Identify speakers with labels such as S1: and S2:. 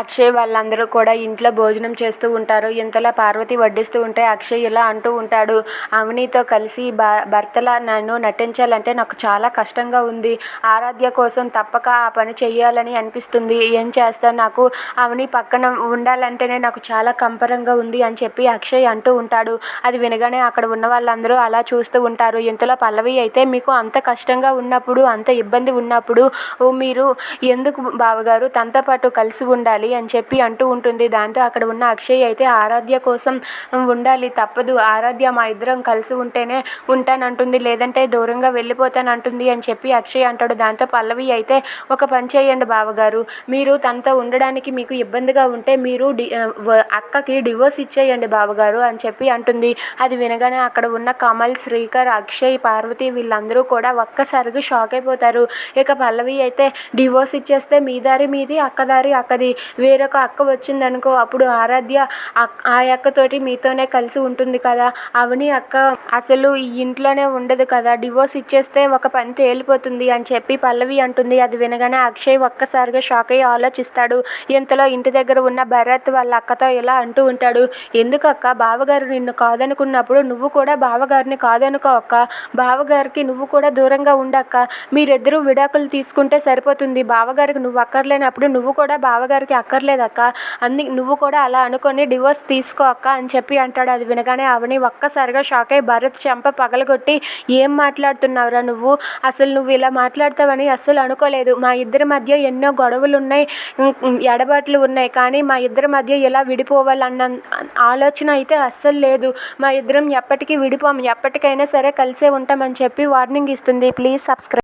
S1: అక్షయ్ వాళ్ళందరూ కూడా ఇంట్లో భోజనం చేస్తూ ఉంటారు. ఇంతలో పార్వతి వడ్డిస్తూ ఉంటే అక్షయ్ ఇలా అంటూ ఉంటాడు. అవనీతో కలిసి భ భర్తలా నన్ను నటించాలంటే నాకు చాలా కష్టంగా ఉంది. ఆరాధ్య కోసం తప్పక ఆ పని చేయాలని అనిపిస్తుంది. ఏం చేస్తాను నాకు అవని పక్కన ఉండాలంటేనే నాకు చాలా కంపరంగా ఉంది అని చెప్పి అక్షయ్ అంటూ ఉంటాడు. అది వినగానే అక్కడ ఉన్న వాళ్ళందరూ అలా చూస్తూ ఉంటారు. ఇంతలో పల్లవి అయితే మీకు అంత కష్టంగా ఉన్నప్పుడు అంత ఇబ్బంది ఉన్నప్పుడు మీరు ఎందుకు బావగారు? తనతో పాటు కలిసి ఉండాలి. అని చెప్పి అంటూ ఉంటుంది. దాంతో అక్కడ ఉన్న అక్షయ్ అయితే ఆరాధ్య కోసం ఉండాలి. తప్పదు. ఆరాధ్య మా ఇద్దరం కలిసి ఉంటేనే ఉంటానంటుంది లేదంటే దూరంగా వెళ్ళిపోతానంటుంది అని చెప్పి అక్షయ్ అంటాడు. దాంతో పల్లవి అయితే ఒక పని చేయండి బావగారు. మీరు తనతో ఉండడానికి మీకు ఇబ్బందిగా ఉంటే మీరు డి అక్కకి డివోర్స్ ఇచ్చేయండి బావగారు అని చెప్పి అంటుంది. అది వినగానే అక్కడ ఉన్న కమల్ శ్రీకర్ అక్షయ్ పార్వతి వీళ్ళందరూ కూడా ఒక్కసారిగా షాక్ అయిపోతారు. ఇక పల్లవి అయితే డివోర్స్ ఇచ్చేస్తే మీ దారి మీది అక్కదారి అక్కది. వేరొక అక్క వచ్చిందనుకో అప్పుడు ఆరాధ్య ఆ అక్కతోటి మీతోనే కలిసి ఉంటుంది కదా. అవని అక్క అసలు ఈ ఇంట్లోనే ఉండదు కదా. డివోర్స్ ఇచ్చేస్తే ఒక పని తేలిపోతుంది అని చెప్పి పల్లవి అంటుంది. అది వినగానే అక్షయ్ ఒక్కసారిగా షాక్ అయ్యి ఆలోచిస్తాడు. ఇంతలో ఇంటి దగ్గర ఉన్న భరత్ వాళ్ళ అక్కతో ఇలా అంటూ ఉంటాడు. ఎందుకు అక్క? బావగారు నిన్ను కాదనుకున్నప్పుడు నువ్వు కూడా బావగారిని కాదనుకో అక్క. బావగారికి నువ్వు కూడా దూరంగా ఉండక్క మీరిద్దరూ విడాకులు తీసుకుంటే సరిపోతుంది. బావగారికి నువ్వు అక్కర్లేనప్పుడు నువ్వు కూడా బావగారికి అక్కర్లేదక్క అంది నువ్వు కూడా అలా అనుకొని డివోర్స్ తీసుకో అక్క అని చెప్పి అంటాడు. అది వినగానే అవని ఒక్కసారిగా షాక్ అయ్యి భరత్ చెంప పగలగొట్టి ఏం మాట్లాడుతున్నావురా నువ్వు? అసలు నువ్వు ఇలా మాట్లాడతావని అస్సలు అనుకోలేదు. మా ఇద్దరి మధ్య ఎన్నో గొడవలు ఉన్నాయి ఎడబాట్లు ఉన్నాయి. కానీ మా ఇద్దరి మధ్య ఇలా విడిపోవాలన్న ఆలోచన అయితే అస్సలు లేదు. మా ఇద్దరం ఎప్పటికీ విడిపోం. ఎప్పటికైనా సరే కలిసే ఉంటామని చెప్పి వార్నింగ్ ఇస్తుంది. Please subscribe